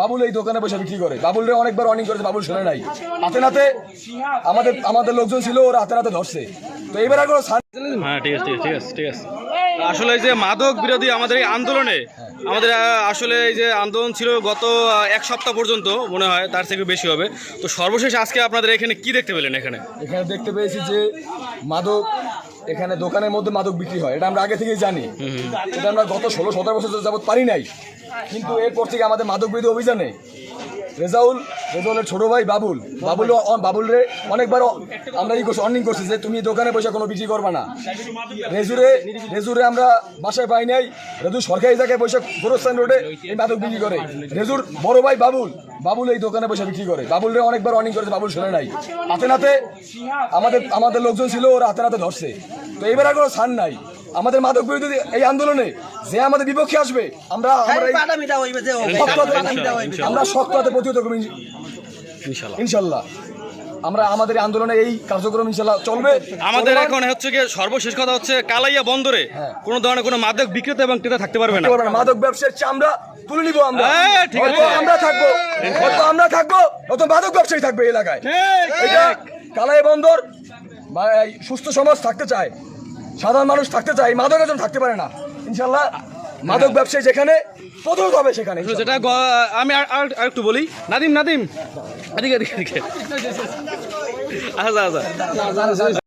বাবুল এই দোকানে বসে বিক্রি করে। বাবুল রে অনেকবার অর্নিং করেছে বাবুল শোনে নাই। হাতে নাতে আমাদের আমাদের লোকজন ছিল ওরা হাতে নাতে ধরছে। তো এবার আর কোনো হ্যাঁ ঠিক আছে ঠিক আছে ঠিক আছে। ঠিক আছে আসলে এই যে মাদক বিরোধী আমাদের এই আন্দোলনে আমাদের আসলে এই যে আন্দোলন ছিল গত এক সপ্তাহ পর্যন্ত মনে হয় তার থেকে বেশি হবে। তো সর্বশেষ আজকে আপনাদের এখানে কি দেখতে পেলেন এখানে? এখানে দেখতে পেয়েছি যে মাদক এখানে দোকানের মধ্যে মাদক বিক্রি হয়। এটা আমরা আগে থেকেই জানি। এটা আমরা গত ষোলো, সতেরো বছর যাবৎ পারি নাই। কিন্তু এরপর থেকে আমাদের মাদক বিরোধী অভিযানে রেজাউল ছোট ভাই বাবুল। বাবুল বাবুল রে অনেকবার আমরা ই করছি অর্নিং করছি যে তুমি দোকানে বসে কোনো বিক্রি করবা না। রেজুরে রেজুরে আমরা বাসায় পাই নাই। রেজু সরকারি জায়গায় বসে গোরস্থান রোডে এই মাদক বিক্রি করে। রেজুর বড় ভাই বাবুল বাবুল এই দোকানে বসে বিক্রি করে। বাবুল রে অনেকবার অর্নিং করেছে, বাবুল শোনে নাই। হাতে নাতে আমাদের আমাদের লোকজন ছিল, ওরা হাতে নাতে ধরছে। তো এবার আর কোনো ছাড় নাই। আমাদের মাদক বিরোধী এই আন্দোলনে যে আমাদের বিপক্ষে আসবে আমরা আমরা এই- শক্ত হাতে- আমরা শক্ত হাতে প্রতিহত করব ইনশাল্লাহ আমরা আমাদের আন্দোলনে এই কার্যক্রম ইনশাল্লাহ চলবে। আমাদের এখন হচ্ছে গিয়ে সর্বশেষ কথা হচ্ছে কালাইয়া বন্দরে হ্যাঁ। কোনো ধরনের কোনো মাদক বিক্রেতা এবং ক্রেতা থাকতে পারবে না। মাদক ব্যবসার চামড়া তুলে নিব আমরা। হ্যাঁ, ঠিক আছে। আমরা থাকব। আমরা থাকব অত মাদক ব্যবসায়ী থাকবে এলাকায়। এটা কালাই বন্দর সুস্থ সমাজ থাকতে চায়। সাধারণ মানুষ থাকতে চায় মাদক একজন থাকতে পারে না। ইনশাল্লাহ মাদক ব্যবসায়ী যেখানে প্রতিরোধ হবে সেখানে যেটা আমি আর আর- আর একটু বলি। নাদিম নাদিম। এদিকে এদিকে এদিকে। আচ্ছা আচ্ছা